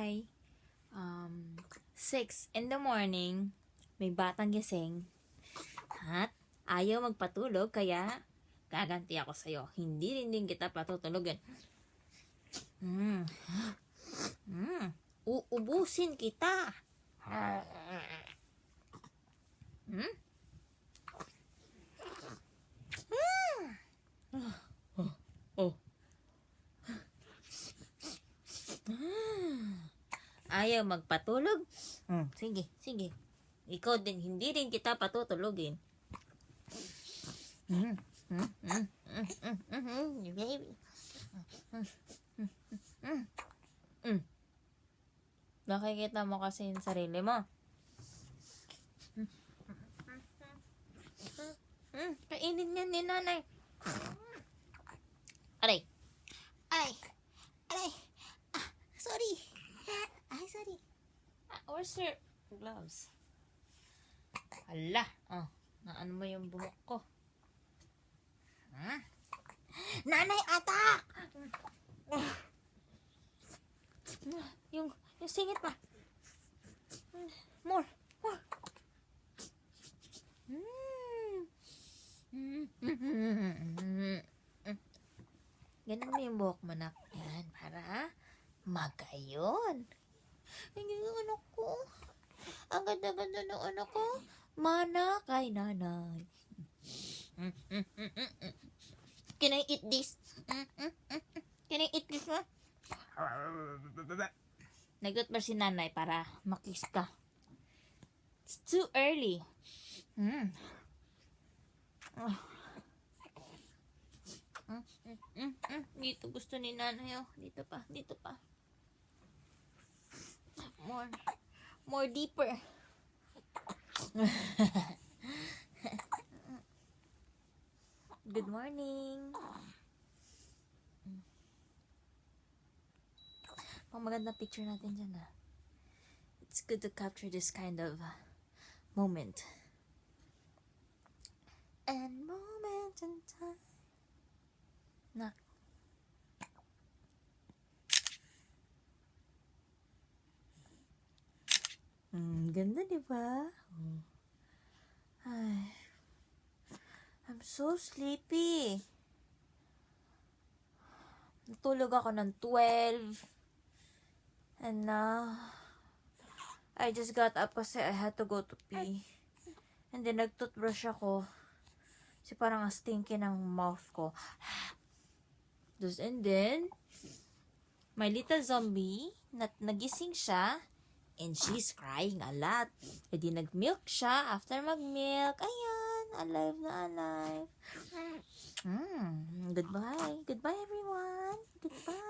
ay um, 6 in the morning, may batang gising, at ayaw magpatulog, kaya gaganti ako sa'yo. Hindi rin din kita patutulogin. Mm. Mm. Uubusin kita. Ayaw magpatulog? Hmm, sige, sige. Ikaw din, hindi din kita patutulogin. Hmm, hmm, baby. Hmm. Nakikita mo kasi yung sarili mo. Hmm, kainin yan ni nanay. Aray! Where's your gloves? Hala. Oh, naano mo yung buhok ko. Ha? Nanay, atak! Yung, yung singit pa. More. More. Ganun mo yung buhok mo na. Yan, para magayon. Ang yung anak ko. Ang ganda-ganda ng anak ko. Mana kay nanay. Can I eat this? Can I eat this one? Nag-toothbrush si nanay para makis ka. It's too early. Mm. Mm, mm. Dito gusto ni nanay oh. Dito pa, dito pa. More, more deeper. Good morning. Pang maganda picture natin dyan ah. It's good to capture this kind of moment. And moment in time. Nak. Ganda di ba? Ay. I'm so sleepy. Natulog ako ng 12. And now, I just got up kasi I had to go to pee. And then, nag-toothbrush ako. Kasi parang ang stinky ng mouth ko. Tapos, and then, my little zombie, nat nagising siya, and she's crying a lot. E di nag-milk siya. After mag-milk, ayan, alive na alive. Hmm, goodbye. Goodbye, everyone. Goodbye.